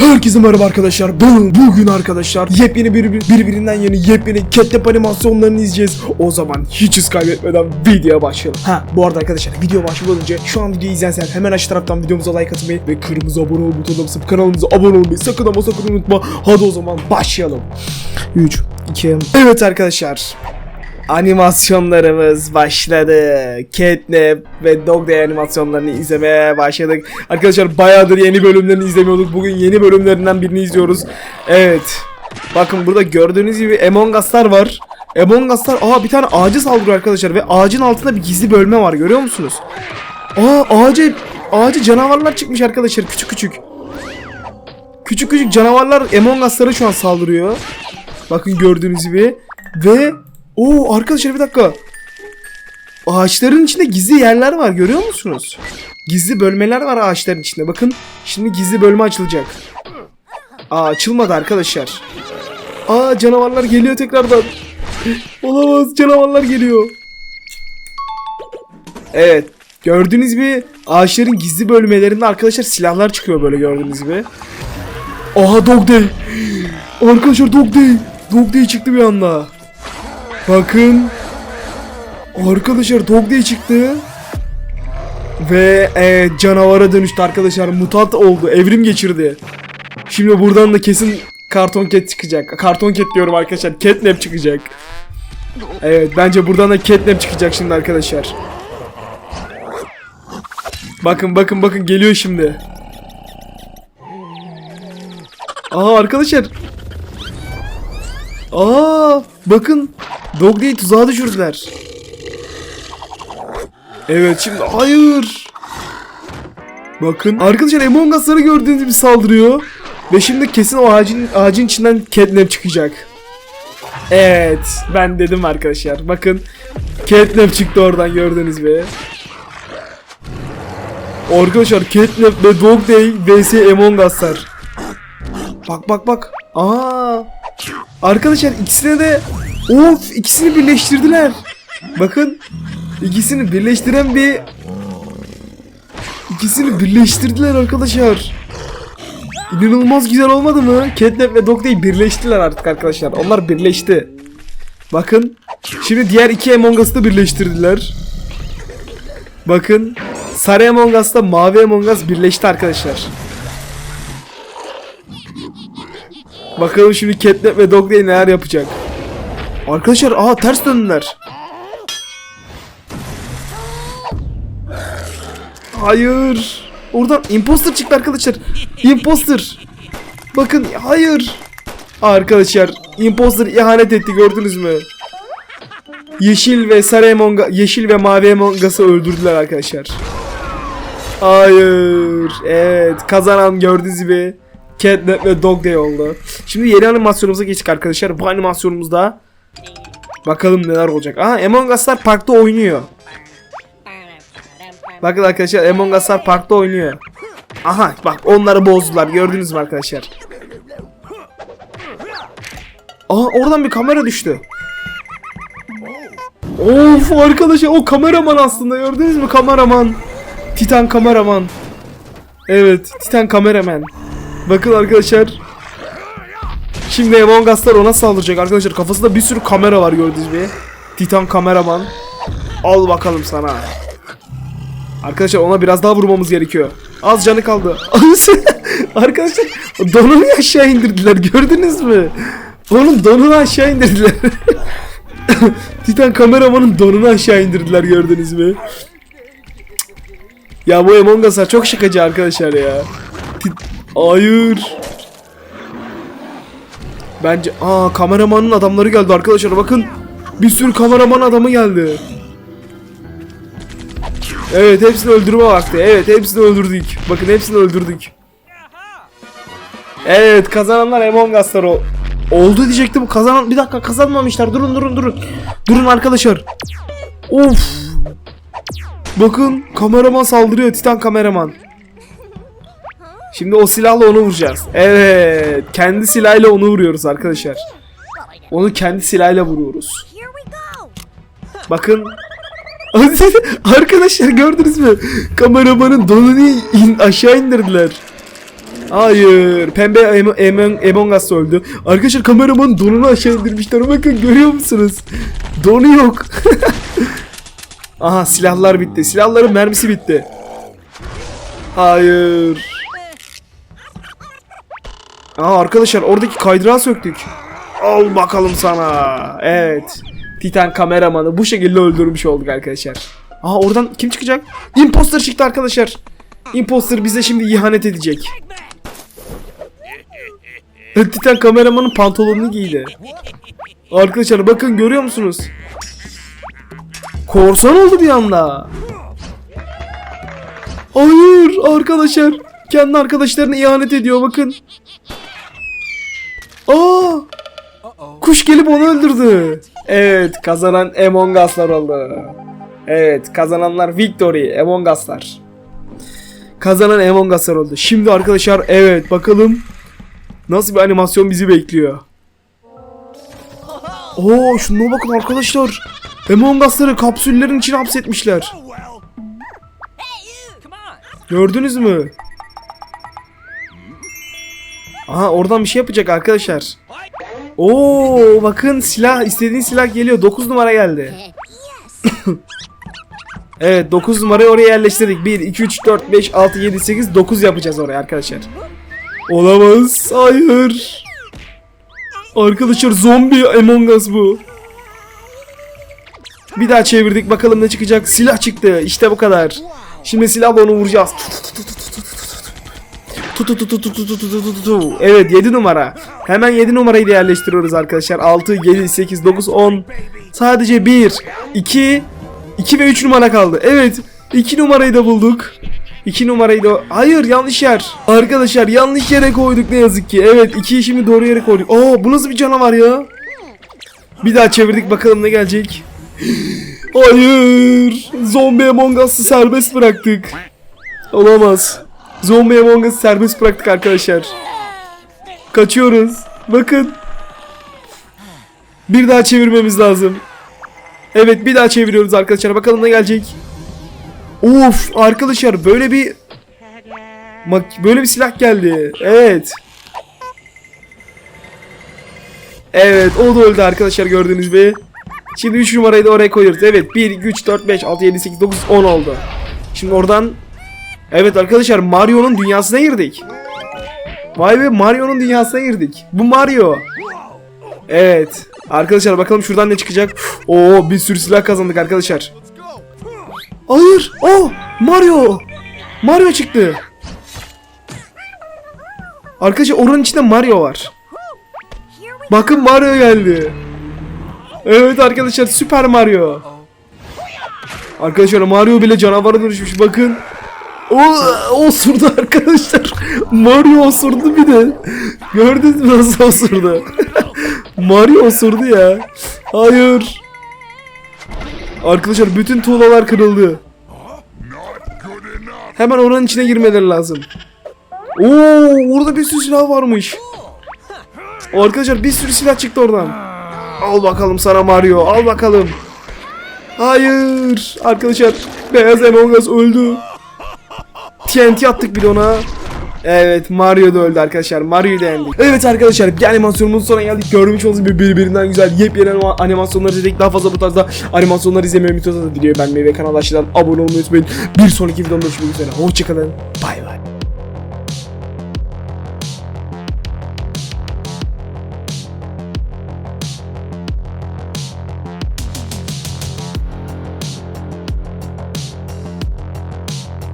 Herkese merhaba arkadaşlar. Ben bugün arkadaşlar yepyeni bir, bir- birbirinden yeni yepyeni Catnap animasyonlarını izleyeceğiz. O zaman hiç hız kaybetmeden videoya başlayalım. Ha bu arada arkadaşlar video başlamadan önce şu an videoyu izlersen hemen aşağı taraftan videomuza like atmayı ve kırmızı abone ol butonuna basıp kanalımıza abone olmayı sakın ama sakın unutma. Hadi o zaman başlayalım. 3, 2, Evet arkadaşlar. Animasyonlarımız başladı. Catnap ve Dog Day animasyonlarını izlemeye başladık. Arkadaşlar bayağıdır yeni bölümlerini izlemiyorduk. Bugün yeni bölümlerinden birini izliyoruz. Evet. Bakın burada gördüğünüz gibi Among Us'lar var. Among Us'lar aa bir tane ağacı saldırıyor arkadaşlar ve ağacın altında bir gizli bölme var görüyor musunuz? Aa ağacı ağacı canavarlar çıkmış arkadaşlar küçük küçük. Küçük küçük canavarlar Among Us'lara şu an saldırıyor. Bakın gördüğünüz gibi ve o arkadaşlar bir dakika. Ağaçların içinde gizli yerler var görüyor musunuz? Gizli bölmeler var ağaçların içinde. Bakın şimdi gizli bölme açılacak. Aa açılmadı arkadaşlar. Aa canavarlar geliyor tekrardan. Olamaz canavarlar geliyor. Evet. Gördüğünüz gibi ağaçların gizli bölmelerinde arkadaşlar silahlar çıkıyor böyle gördüğünüz gibi. Aha Dog Day. Arkadaşlar Dog Day. Dog Day çıktı bir anda. Bakın. Arkadaşlar Dog Day çıktı. Ve e, canavara dönüştü arkadaşlar. Mutant oldu. Evrim geçirdi. Şimdi buradan da kesin karton cat çıkacak. Karton cat diyorum arkadaşlar. Catnap çıkacak. Evet bence buradan da catnap çıkacak şimdi arkadaşlar. Bakın bakın bakın geliyor şimdi. Aa arkadaşlar. Aa bakın Dog Day'i tuzağa düşürdüler. Evet şimdi hayır. Bakın arkadaşlar Among Us'ları gördüğünüz gibi saldırıyor. Ve şimdi kesin o ağacın, ağacın içinden Catnap çıkacak. Evet ben dedim arkadaşlar. Bakın Catnap çıktı oradan gördüğünüz gibi. Arkadaşlar Catnap ve Dog Day vs Among Us'lar. Bak bak bak. Aa. Arkadaşlar ikisine de of ikisini birleştirdiler. Bakın ikisini birleştiren bir ikisini birleştirdiler arkadaşlar. İnanılmaz güzel olmadı mı? Catnap ve Dog Day birleştiler artık arkadaşlar. Onlar birleşti. Bakın. Şimdi diğer iki Among Us'ı da birleştirdiler. Bakın. Sarı Among Us'la Mavi Among Us birleşti arkadaşlar. Bakalım şimdi Catnap ve Dog Day neler yapacak. Arkadaşlar aa ters döndüler. Hayır. Oradan imposter çıktı arkadaşlar. Imposter. Bakın hayır. Arkadaşlar imposter ihanet etti gördünüz mü? Yeşil ve sarı Among yeşil ve mavi Among Us'ı öldürdüler arkadaşlar. Hayır. Evet kazanan gördüğünüz gibi Catnap ve Dog Day oldu. Şimdi yeni animasyonumuza geçtik arkadaşlar. Bu animasyonumuzda bakalım neler olacak. Aha Among Us'lar parkta oynuyor. Bakın arkadaşlar Among Us'lar parkta oynuyor. Aha bak onları bozdular gördünüz mü arkadaşlar. Aha oradan bir kamera düştü. Of arkadaşlar o kameraman aslında gördünüz mü kameraman. Titan kameraman. Evet Titan kameraman. Bakın arkadaşlar. Şimdi Among Us'lar ona saldıracak arkadaşlar. Kafasında bir sürü kamera var gördüğünüz gibi. Titan kameraman. Al bakalım sana. Arkadaşlar ona biraz daha vurmamız gerekiyor. Az canı kaldı. arkadaşlar donunu aşağı indirdiler gördünüz mü? Onun donunu aşağı indirdiler. Titan kameramanın donunu aşağı indirdiler gördünüz mü? Ya bu Among Us'lar çok şakacı arkadaşlar ya. Hayır. Bence aa kameramanın adamları geldi arkadaşlar bakın. Bir sürü kameraman adamı geldi. Evet hepsini öldürme vakti. Evet hepsini öldürdük. Bakın hepsini öldürdük. Evet kazananlar Among Us'lar o. Oldu diyecektim kazanan bir dakika kazanmamışlar durun durun durun. Durun arkadaşlar. Of. Bakın kameraman saldırıyor Titan kameraman. Şimdi o silahla onu vuracağız. Evet. Kendi silahıyla onu vuruyoruz arkadaşlar. Onu kendi silahıyla vuruyoruz. Bakın. arkadaşlar gördünüz mü? Kameramanın donunu in, aşağı indirdiler. Hayır. Pembe Em- Em- Among Us öldü. Arkadaşlar kameramanın donunu aşağı indirmişler. Bakın görüyor musunuz? Donu yok. Aha silahlar bitti. Silahların mermisi bitti. Hayır. Aa arkadaşlar oradaki kaydırağı söktük. Al bakalım sana. Evet. Titan kameramanı bu şekilde öldürmüş olduk arkadaşlar. Aa oradan kim çıkacak? Imposter çıktı arkadaşlar. Imposter bize şimdi ihanet edecek. Titan kameramanın pantolonunu giydi. Arkadaşlar bakın görüyor musunuz? Korsan oldu bir anda. Hayır arkadaşlar. Kendi arkadaşlarına ihanet ediyor bakın. Aa! Kuş gelip onu öldürdü. Evet kazanan Among Us'lar oldu. Evet kazananlar Victory Among Us'lar. Kazanan Among Us'lar oldu. Şimdi arkadaşlar evet bakalım nasıl bir animasyon bizi bekliyor. Oo şuna bakın arkadaşlar. Among Us'ları kapsüllerin içine hapsetmişler. Gördünüz mü? Aha oradan bir şey yapacak arkadaşlar. Oo bakın silah istediğin silah geliyor. 9 numara geldi. evet 9 numarayı oraya yerleştirdik. 1 2 3 4 5 6 7 8 9 yapacağız oraya arkadaşlar. Olamaz. Hayır. Arkadaşlar zombi Among Us bu. Bir daha çevirdik bakalım ne çıkacak. Silah çıktı. İşte bu kadar. Şimdi silahla onu vuracağız. Tu tu tu tu tu tu tu tu tu tu tu. Evet 7 numara. Hemen 7 numarayı da yerleştiriyoruz arkadaşlar. 6, 7, 8, 9, 10. Sadece 1, 2, 2 ve 3 numara kaldı. Evet 2 numarayı da bulduk. 2 numarayı da... Hayır yanlış yer. Arkadaşlar yanlış yere koyduk ne yazık ki. Evet 2'yi şimdi doğru yere koyduk. Aa bu nasıl bir canavar ya? Bir daha çevirdik bakalım ne gelecek. Hayır. Zombi Among Us'ı serbest bıraktık. Olamaz. Zombi Among Us'ı serbest bıraktık arkadaşlar. Kaçıyoruz. Bakın. Bir daha çevirmemiz lazım. Evet bir daha çeviriyoruz arkadaşlar. Bakalım ne gelecek. Of arkadaşlar böyle bir böyle bir silah geldi. Evet. Evet o da öldü arkadaşlar gördüğünüz gibi. Şimdi 3 numarayı da oraya koyuyoruz. Evet 1, 2, 3, 4, 5, 6, 7, 8, 9, 10 oldu. Şimdi oradan Evet arkadaşlar Mario'nun dünyasına girdik. Vay be Mario'nun dünyasına girdik. Bu Mario. Evet. Arkadaşlar bakalım şuradan ne çıkacak. Oo bir sürü silah kazandık arkadaşlar. Hayır. Oh Mario. Mario çıktı. Arkadaşlar oranın içinde Mario var. Bakın Mario geldi. Evet arkadaşlar Süper Mario. Arkadaşlar Mario bile canavara dönüşmüş bakın. O osurdu arkadaşlar. Mario osurdu bir de. Gördünüz mü nasıl osurdu? Mario osurdu ya. Hayır. Arkadaşlar bütün tuğlalar kırıldı. Hemen oranın içine girmeleri lazım. Oo, orada bir sürü silah varmış. Arkadaşlar bir sürü silah çıktı oradan. Al bakalım sana Mario, al bakalım. Hayır. Arkadaşlar Beyaz Among öldü. TNT attık bir de ona. Evet Mario da öldü arkadaşlar. Mario'yu da yendik. Evet arkadaşlar bir animasyonumuzun sonuna geldik. Görmüş olduğunuz gibi birbirinden güzel yepyeni anima- animasyonlar izledik. Daha fazla bu tarzda animasyonlar izlemeyi unutmayın. Videoyu beğenmeyi ve kanala aşağıdan abone olmayı unutmayın. Bir sonraki videomda görüşmek üzere. Hoşçakalın. Bay bay.